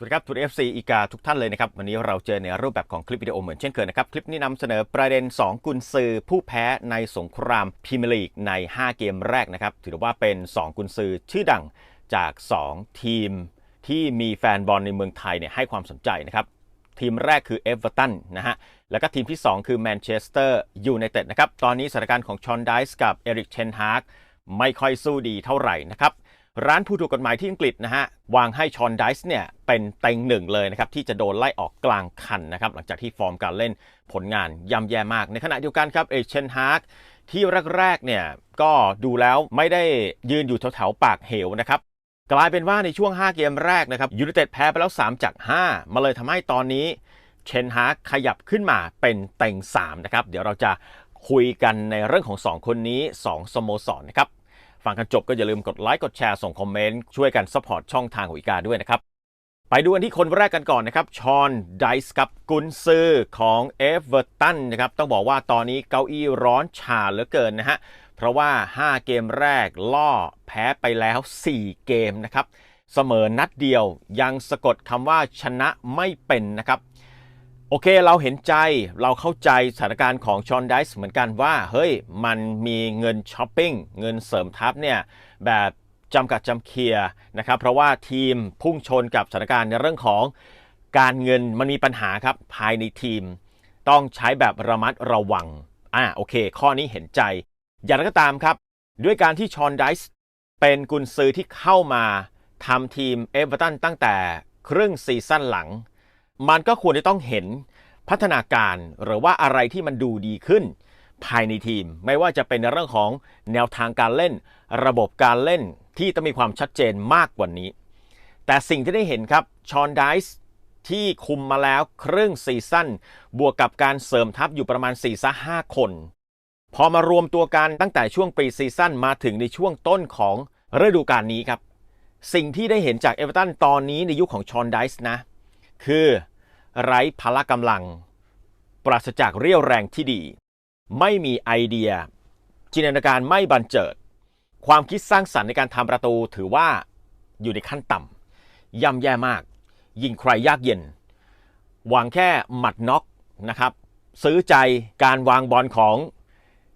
สวัสดีครับทุก FC อีกาทุกท่านเลยนะครับ วันนี้เราเจอในรูปแบบของคลิปวิดีโอเหมือนเช่นเคยนะครับ คลิปนี้นำเสนอประเด็น 2 กุนซือผู้แพ้ในสงครามพรีเมียร์ลีกใน 5 เกมแรกนะครับ ถือว่าเป็น 2 กุนซือชื่อดังจาก 2 ทีม ที่มีแฟนบอลในเมืองไทยเนี่ยให้ความสนใจนะครับ ทีมแรกคือเอเวอร์ตันนะฮะแล้วก็ทีมที่ 2 คือแมนเชสเตอร์ยูไนเต็ดนะครับตอนนี้สถานการณ์ของชอนไดส์กับเอริกเชนฮาร์กไม่ค่อยสู้ดีเท่าไหร่นะครับ ร้านผู้ถูกกฎหมายที่อังกฤษนะฮะวางให้ชอนไดส์เนี่ยเป็นเต็งหนึ่งเลยนะครับที่จะโดนไล่ออกกลางคันนะครับหลังจากที่ฟอร์มการเล่นผลงานย่ำแย่มาก ในขณะเดียวกันครับเอเชนฮาร์กที่แรกๆเนี่ยก็ดูแล้วไม่ได้ยืนอยู่แถวๆปากเหวนะครับกลายเป็นว่าในช่วง 5 เกมแรกนะครับยูไนเต็ดแพ้ไปแล้ว 3 จาก 5 มาเลยทำให้ตอนนี้เชนฮาร์กขยับขึ้นมาเป็นเต็ง3นะครับเดี๋ยวเราจะคุยกันในเรื่องของ 2 คนนี้ 2 สโมสรนะครับ ฟังกันจบก็อย่าลืมกดไลค์กดแชร์ส่งคอมเมนต์ช่วยกันซัพพอร์ตช่องทางของอีกาด้วยนะครับไปดูกันที่คนแรกกันก่อนนะครับ ชอนไดส์กับกุนซือของเอเวอร์ตันนะครับ ต้องบอกว่าตอนนี้เก้าอี้ร้อนชาเหลือเกินนะฮะ เพราะว่า 5 เกมแรกล่อแพ้ไปแล้ว 4 เกมนะครับ เสมอนัดเดียวยังสะกดคำว่าชนะไม่เป็นนะครับ โอเคเราเห็นใจเราเข้าใจสถานการณ์ของชอนไดส์เหมือนกันว่า เฮ้ย มันมีเงินช้อปปิ้ง เงินเสริมทัพเนี่ย แบบจำกัดจำเคียร์นะครับ เพราะว่าทีมพุ่งชนกับสถานการณ์ในเรื่องของการเงินมันมีปัญหาครับ ภายในทีม ต้องใช้แบบระมัดระวังอ่าโอเค ข้อนี้เห็นใจ อย่างไรก็ตามครับ ด้วยการที่ชอนไดส์เป็นกุนซือที่เข้ามาทำทีมเอเวอร์ตันตั้งแต่ครึ่งซีซั่นหลัง มันก็ควรจะต้องเห็นพัฒนาการหรือว่าอะไรที่มันดูดีขึ้น ภายในทีม ไม่ว่าจะเป็นในเรื่องของแนวทางการเล่น ระบบการเล่นที่ต้องมีความชัดเจนมากกว่านี้ แต่สิ่งที่ได้เห็นครับชอนไดส์ที่คุมมาแล้วครึ่งซีซั่นบวกกับการเสริมทัพอยู่ประมาณ4-5ห้าคน พอมารวมตัวกันตั้งแต่ช่วงปีซีซั่นมาถึงในช่วงต้นของฤดูกาลนี้ครับ สิ่งที่ได้เห็นจากเอเวอร์ตันตอนนี้ในยุคของชอนไดส์นะ คือ ไร้พละกำลัง ปราศจากเรี่ยวแรงที่ดี ไม่มีไอเดีย จินตนาการไม่บันเจิด ความคิดสร้างสรรค์ในการทำประตูถือว่าอยู่ในขั้นต่ำย่ำแย่มาก ยิงใครยากเย็น หวังแค่หมัดน็อกนะครับซื้อใจการวางบอลของ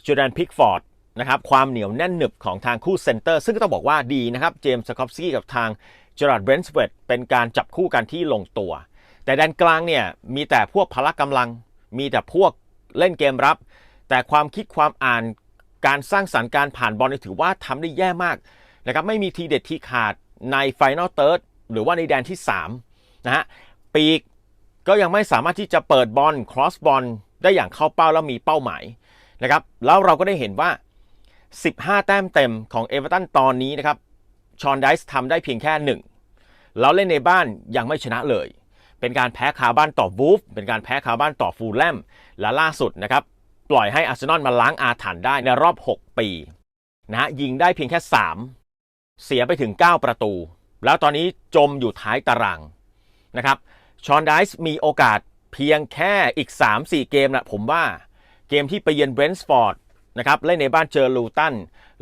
จูแดนพิกฟอร์ดนะครับความเหนียวแน่นหนึบของทางคู่เซนเตอร์ ซึ่งก็ต้องบอกว่าดีนะครับ เจมส์สกอฟสกี้กับทางเจอร์ดเบรนส์เวตเป็นการจับคู่กันที่ลงตัว แต่แดนกลางเนี่ยมีแต่พวกพละกำลัง มีแต่พวกเล่นเกมรับ แต่ความคิดความอ่านการสร้างสรรค์การผ่านบอลนี่ถือว่าทำได้แย่มากนะครับไม่มีทีเด็ดที่ขาดในไฟนอลเติร์ดหรือว่าในแดนที่3นะฮะปีกก็ยังไม่สามารถที่จะเปิดบอลครอสบอลได้อย่างเข้าเป้าแล้วมีเป้าหมายนะครับแล้วเราก็ได้เห็นว่า 15 แต้มเต็มของเอเวอร์ตันตอนนี้นะครับชอนไดส์ทำได้เพียงแค่ 1 แล้วเล่นในบ้านยังไม่ชนะเลย เป็นการแพ้คาบ้านต่อวูฟเป็นการแพ้คาบ้านต่อฟูลแลมและล่าสุดนะครับปล่อยให้อาร์เซนอลมาล้างอาถรรพ์ได้ในรอบ 6 ปีนะฮะยิงได้เพียงแค่ 3 เสียไปถึง 9 ประตู แล้วตอนนี้จมอยู่ท้ายตารางนะครับชอนไดส์มีโอกาสเพียงแค่อีก 3-4 เกมนะผมว่าเกมที่ไปเยือนเบรนท์ฟอร์ดนะครับเล่นในบ้านเจอลูตัน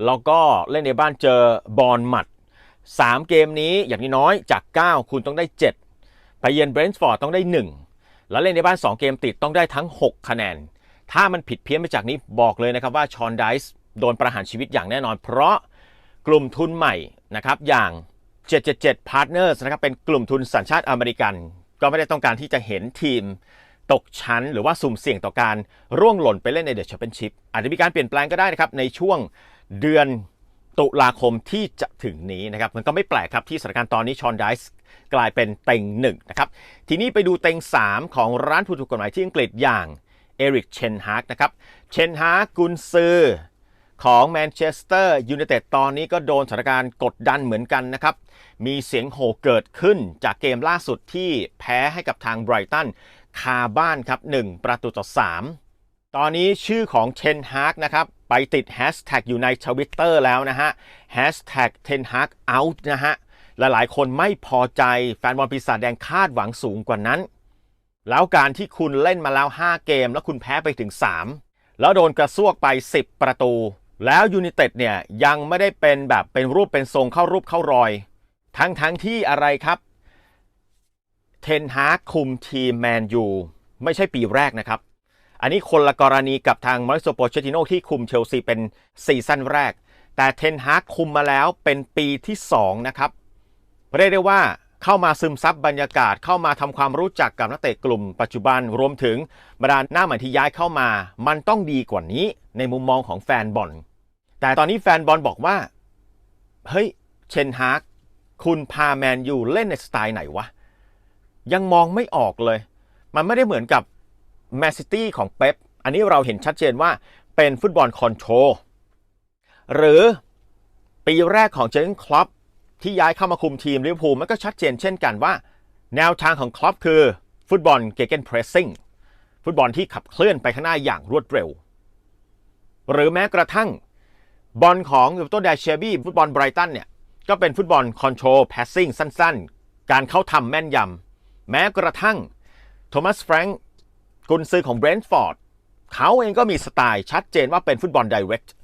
แล้วก็เล่นในบ้านเจอบอลมัด3เกมนี้อย่างน้อยจาก 9 คุณต้องได้ 7 ไปเยือนเบรนท์ฟอร์ดต้องได้ 1 แล้วเล่นในบ้าน 2 เกมติดต้องได้ทั้ง 6 คะแนน ถ้ามันผิดเพี้ยนไปจากนี้บอกเลยนะครับว่าชอนไดส์โดนประหารชีวิตอย่างแน่นอน เพราะกลุ่มทุนใหม่นะครับอย่าง 777 Partners นะครับเป็นกลุ่มทุนสัญชาติอเมริกัน ก็ไม่ได้ต้องการที่จะเห็นทีมตกชั้นหรือว่าสุ่มเสี่ยงต่อการร่วงหล่นไปเล่นในเดอะแชมเปี้ยนชิพอาจจะมีการเปลี่ยนแปลงก็ได้นะครับในช่วงเดือนตุลาคมที่จะถึงนี้นะครับมันก็ไม่แปลกครับที่สถานการณ์ตอนนี้ชอนไดส์ กลายเป็นเต็งหนึ่งนะครับทีนี้ไปดูเต็ง 3 ของร้านผู้ถูกกฎหมายที่อังกฤษอย่างเอริกเชนฮาร์กนะครับเชนฮาร์กกุนซือของแมนเชสเตอร์ยูไนเต็ดตอนนี้ก็โดนสถานการณ์กดดันเหมือนกันนะครับ มีเสียงโห่เกิดขึ้นจากเกมล่าสุดที่แพ้ให้กับทางไบรตันคาบ้านครับ 1 ประตูต่อ 3 ตอนนี้ชื่อของเชนฮาร์กนะครับ ไปติดแฮชแท็กอยู่ในทวิตเตอร์แล้วนะฮะแฮชแท็กเทนฮาร์กเอาท์นะฮะ หลายๆ คนไม่พอใจแฟนบอลปีศาจแดงคาดหวังสูงกว่านั้น แล้วการที่คุณเล่นมาแล้ว 5 เกม แล้วคุณแพ้ไปถึง 3 แล้วโดนกระซวกไป 10 ประตู แล้วยู i นเต็ดเนี่ยยังไม่ได้เป็นแบบเป็นรูปเป็นทรงเข้ารูปเข้ารอย ทั้งทั้งที่อะไรครับเทนฮากคุมทีมแมนยูไม่ใช่ปีแรกนะครับ อันนี้คนละกรณีกับทางมาริโซโปเชติโนที่คุมเชลซีเป็นซีซั่นแรก แต่เทนฮากคุมมาแล้วเป็นปีที่ 2 นะครับ เรียกได้ว่าเข้ามาซึมซับบรรยากาศ เข้ามาทำความรู้จักกับนักเตะกลุ่ม ปัจจุบันรวมถึงบรรดาหน้าใหม่ที่ย้ายเข้ามา มันต้องดีกว่านี้ในมุมมองของแฟนบอล แต่ตอนนี้แฟนบอลบอกว่า เฮ้ย เชนฮากคุณพาแมนยูเล่นในสไตล์ไหนวะ ยังมองไม่ออกเลย มันไม่ได้เหมือนกับแมนซิตี้ของเป๊ปอันนี้เราเห็นชัดเจนว่าเป็นฟุตบอลคอนโทรลหรือปีแรกของเจนคลับ ที่ย้ายเข้ามาคุมทีมลิเวอร์พูลมันก็ชัดเจนเช่นกันว่า แนวทางของคลับคือ ฟุตบอลเกเกนเพรสซิ่งฟุตบอลที่ขับเคลื่อนไปข้างหน้าอย่างรวดเร็ว หรือแม้กระทั่ง บอลของยูโตเดชเชบี้ฟุตบอลไบรตันเนี่ยก็เป็นฟุตบอลคอนโทรลแพสซิ่งสั้นๆ การเข้าทำแม่นยำแม้กระทั่งโทมัสแฟรงค์กุนซือของเบรนท์ฟอร์ดเขาเองก็มีสไตล์ชัดเจนว่าเป็นฟุตบอลไดเรกต์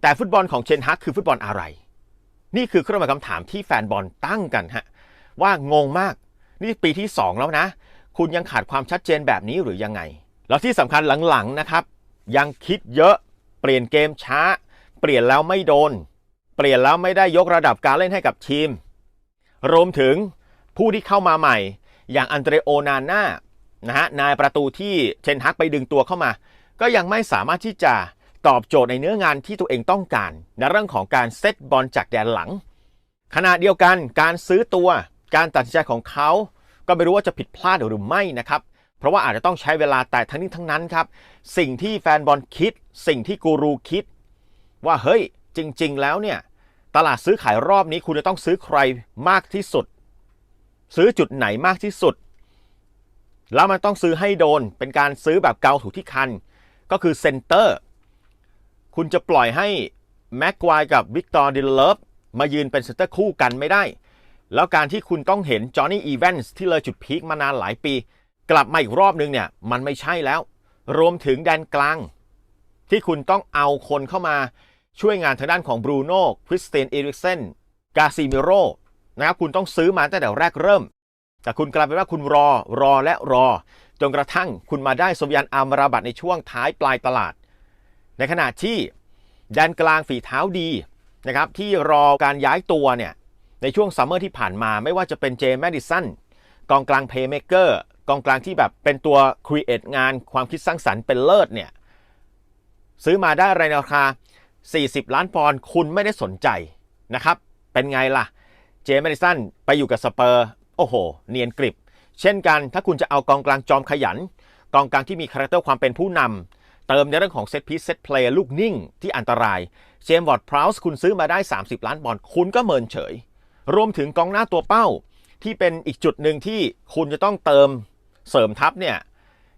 แต่ฟุตบอลของเชนฮักคือฟุตบอลอะไร นี่คือเครื่องหมายคำถามที่แฟนบอลตั้งกันฮะว่างงมากนี่ปีที่ 2 แล้วนะ คุณยังขาดความชัดเจนแบบนี้หรือยังไง แล้วที่สำคัญหลังๆนะครับ ยังคิดเยอะเปลี่ยนเกมช้า เปลี่ยนแล้วไม่โดน เปลี่ยนแล้วไม่ได้ยกระดับการเล่นให้กับทีม รวมถึงผู้ที่เข้ามาใหม่ อย่างอันเดรโอนาน่านะฮะนายประตูที่เชนฮักไปดึงตัวเข้ามา ก็ยังไม่สามารถที่จะ ตอบโจทย์ในเนื้องานที่ตัวเองต้องการ ในเรื่องของการเซตบอลจากแดนหลัง ขณะเดียวกันการซื้อตัว การตัดสินใจของเขา ก็ไม่รู้ว่าจะผิดพลาดหรือไม่นะครับ เพราะว่าอาจจะต้องใช้เวลาแต่ทั้งนี้ทั้งนั้นครับ สิ่งที่แฟนบอลคิด สิ่งที่กูรูคิด ว่าเฮ้ยจริง ๆ แล้วเนี่ยตลาดซื้อขายรอบนี้คุณจะต้องซื้อใครมากที่สุด ซื้อจุดไหนมากที่สุด แล้วมันต้องซื้อให้โดนเป็นการซื้อแบบเกาถูกที่คัน ก็คือเซนเตอร์ คุณจะปล่อยให้แม็กควายกับวิกตอร์ดิลเลฟมายืนเป็นเซนเตอร์คู่กันไม่ได้ แล้วการที่คุณต้องเห็นจอห์นนี่อีแวนส์ที่เลยจุดพีคมานานหลายปี กลับมาอีกรอบนึงเนี่ย มันไม่ใช่แล้ว รวมถึงแดนกลาง ที่คุณต้องเอาคนเข้ามาช่วยงานทางด้านของบรูโน่คริสเตนเอริกเซนกาซิมิโรนะครับคุณต้องซื้อมาตั้งแต่แรกเริ่ม แต่คุณกลายเป็นว่าคุณรอรอและรอ จนกระทั่งคุณมาได้สมยันอามราบัตในช่วงท้ายปลายตลาด ในขณะที่แดนกลางฝีเท้าดีนะครับที่รอการย้ายตัวเนี่ยในช่วงซัมเมอร์ที่ผ่านมาไม่ว่าจะเป็นเจมส์แมดิสันกองกลางเพย์เมเกอร์กองกลางที่แบบเป็นตัวครีเอทงานความคิดสร้างสรรค์เป็นเลิศเนี่ยซื้อมาได้ในราคา 40 ล้านปอนด์คุณไม่ได้สนใจนะครับ เป็นไงล่ะ เจมส์แมดิสันไปอยู่กับสเปอร์ โอ้โห เนียนกริบ เช่นกันถ้าคุณจะเอากองกลางจอมขยัน กองกลางที่มีคาแรคเตอร์ความเป็นผู้นำ เติมในเรื่องของเซตพีซเซตเพลย์ลูกนิ่งที่อันตราย เจมส์วอร์ดพราวส์คุณซื้อมาได้ 30 ล้านบอลคุณก็เมินเฉย รวมถึงกองหน้าตัวเป้า ที่เป็นอีกจุดหนึ่งที่คุณจะต้องเติมเสริมทัพเนี่ย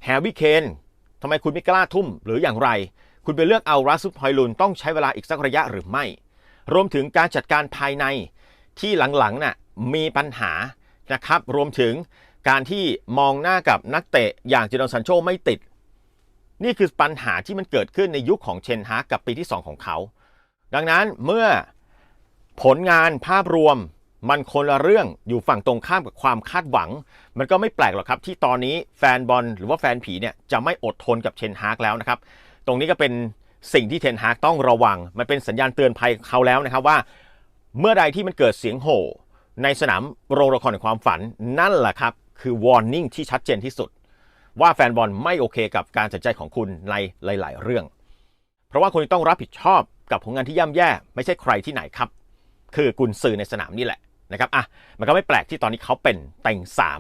แฮร์รี่เคนทำไมคุณไม่กล้าทุ่มหรืออย่างไร คุณไปเลือกเอารัสซุปฮอยลุนต้องใช้เวลาอีกสักระยะหรือไม่ รวมถึงการจัดการภายในที่หลังๆน่ะมีปัญหานะครับ รวมถึงการที่มองหน้ากับนักเตะอย่างจิโนซันโชไม่ติด นี่คือปัญหาที่มันเกิดขึ้นในยุคของเชนฮากกับปีที่ 2 ของเขา ดังนั้นเมื่อผลงานภาพรวมมันคนละเรื่องอยู่ฝั่งตรงข้ามกับความคาดหวัง มันก็ไม่แปลกหรอกครับ ที่ตอนนี้แฟนบอลหรือว่าแฟนผีเนี่ยจะไม่อดทนกับเชนฮากแล้วนะครับ ตรงนี้ก็เป็นสิ่งที่เทนฮากต้องระวัง มันเป็นสัญญาณเตือนภัยเขาแล้วนะครับว่า เมื่อใดที่มันเกิดเสียงโห่ในสนามโรงละครแห่งความฝันนั่นแหละครับ คือ warning ที่ชัดเจนที่สุด ว่าแฟนบอลไม่โอเคกับการตัดใจของคุณในหลาย ๆ เรื่อง เพราะว่าคุณต้องรับผิดชอบกับผลงานที่ย่ำแย่ไม่ใช่ใครที่ไหนครับ คือกุนซือในสนามนี่แหละนะครับอะมันก็ไม่แปลกที่ตอนนี้เขาเป็นเต็ง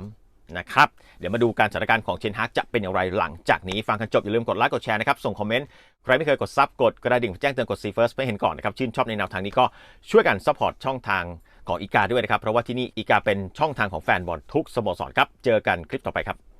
3นะครับเดี๋ยวมาดูการจัดการของเชนฮากจะเป็นอย่างไรหลังจากนี้ฟังกันจบอย่าลืมกดไลค์กดแชร์นะครับส่งคอมเมนต์ใครไม่เคยกดซับกดกระดิ่งแจ้งเตือนกดซีเฟิร์สเพื่อเห็นก่อนนะครับชื่นชอบในแนวทางนี้ก็ช่วยกันซัพพอร์ตช่องทางของอีกาด้วยนะครับเพราะว่าที่นี่อีกาเป็นช่องทางของแฟนบอลทุกสโมสรครับเจอกันคลิปต่อไปครับ